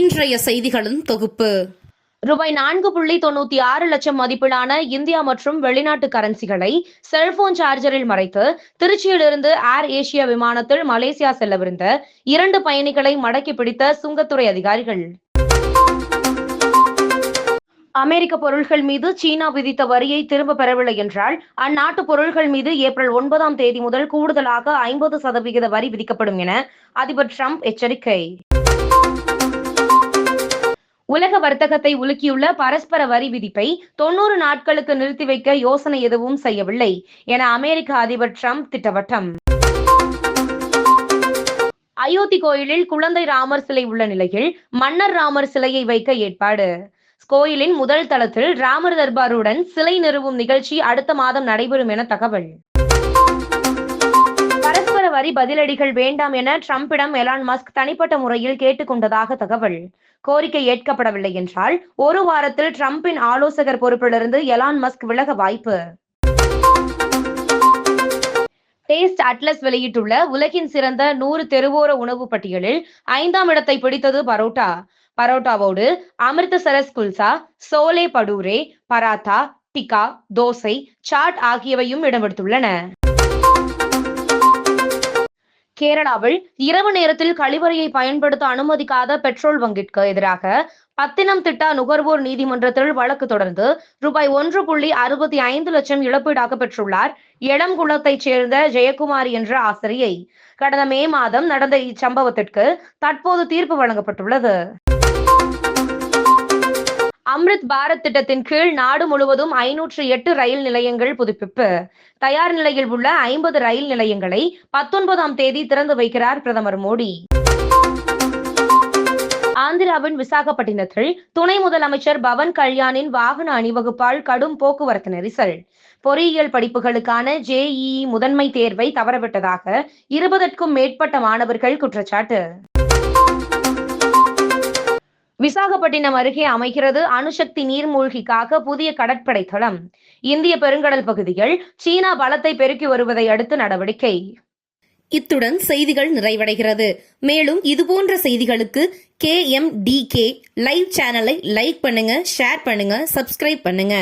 இன்றைய செய்திகளின் தொகுப்பு. ரூபாய் நான்கு புள்ளி தொண்ணூத்தி ஆறு லட்சம் மதிப்பிலான இந்தியா மற்றும் வெளிநாட்டு கரன்சிகளை செல்போன் சார்ஜரில் மறைத்து திருச்சியிலிருந்து ஏர் ஏசியா விமானத்தில் மலேசியா செல்லவிருந்த இரண்டு பயணிகளை மடக்கி பிடித்த சுங்கத்துறை அதிகாரிகள். அமெரிக்க பொருட்கள் மீது சீனா விதித்த வரியை திரும்ப பெறவில்லை என்றால் அந்நாட்டு பொருட்கள் மீது ஏப்ரல் ஒன்பதாம் தேதி முதல் கூடுதலாக ஐம்பது சதவிகித வரி விதிக்கப்படும் என அதிபர் ட்ரம்ப் எச்சரிக்கை. உலக வர்த்தகத்தை உலுக்கியுள்ள பரஸ்பர வரி விதிப்பை தொண்ணூறு நாட்களுக்கு நிறுத்தி வைக்க யோசனை எதுவும் செய்யவில்லை என அமெரிக்க அதிபர் ட்ரம்ப் திட்டவட்டம். அயோத்தி கோயிலில் குழந்தை ராமர் சிலை உள்ள நிலையில் மன்னர் ராமர் சிலையை வைக்க ஏற்பாடு. கோயிலின் முதல் தளத்தில் ராமர் தர்பாருடன் சிலை நிறுவும் நிகழ்ச்சி அடுத்த மாதம் நடைபெறும் என தகவல். மாதிரி பதிலடிகள் வேண்டாம் என ட்ரம்பிடம் எலான் மஸ்க் தனிப்பட்ட முறையில் கேட்டுக்கொண்டதாக தகவல். கோரிக்கை ஏற்கப்படவில்லை என்றால் ஒரு வாரத்தில் ட்ரம்பின் ஆலோசகர் பொறுப்பிலிருந்து எலான் மஸ்க் விலக வாய்ப்பு. டேஸ்ட் அட்லஸ் வெளியிட்டுள்ள உலகின் சிறந்த நூறு தெருவோர உணவு பட்டியலில் ஐந்தாம் இடத்தை பிடித்தது பரோட்டா. பரோட்டாவோடு அமிர்தசரஸ் குல்சா சோலே படூரே பராத்தா டிக்கா தோசை சாட் ஆகியவையும் இடம்பெடுத்துள்ளன கேரளாவில் இரவு நேரத்தில் கழிவறையை பயன்படுத்த அனுமதிக்காத பெட்ரோல் பங்கிற்கு எதிராக பத்தினம் திட்டா நுகர்வோர் நீதிமன்றத்தில் வழக்கு தொடர்ந்து ரூபாய் ஒன்று புள்ளி அறுபத்தி ஐந்து லட்சம் இழப்பீடாக பெற்றுள்ளார் இளங்குளத்தைச் சேர்ந்த ஜெயக்குமாரி என்ற ஆசிரியை. கடந்த மே மாதம் நடந்த இச்சம்பவத்திற்கு தற்போது தீர்ப்பு வழங்கப்பட்டுள்ளது. அம்ரித் பாரத் திட்டத்தின் கீழ் நாடு முழுவதும் ஐநூற்று எட்டு ரயில் நிலையங்கள் புதுப்பிப்பு. தயார் நிலையில் உள்ள ஐம்பது ரயில் நிலையங்களை பத்தொன்பதாம் தேதி திறந்து வைக்கிறார் பிரதமர் மோடி. ஆந்திராவின் விசாகப்பட்டினத்தில் துணை முதலமைச்சர் பவன் கல்யாணின் வாகன அணிவகுப்பால் கடும் போக்குவரத்து நெரிசல். பொறியியல் படிப்புகளுக்கான ஜேஇஇ முதன்மை தேர்வை தவறவிட்டதாக இருபதற்கும் மேற்பட்ட மாணவர்கள் குற்றச்சாட்டு. விசாகப்பட்டினம் அருகே அமைகிறது அணுசக்தி நீர்மூழ்கிக்காக புதிய கடற்படை தளம். இந்திய பெருங்கடல் பகுதியில் சீனா பலத்தை பெருக்கி வருவதை அடுத்து நடவடிக்கை. இத்துடன் செய்திகள் நிறைவடைகிறது. மேலும் இதுபோன்ற செய்திகளுக்கு K M D K live சேனலை லைக் பண்ணுங்க ஷேர் பண்ணுங்க சப்ஸ்கிரைப் பண்ணுங்க.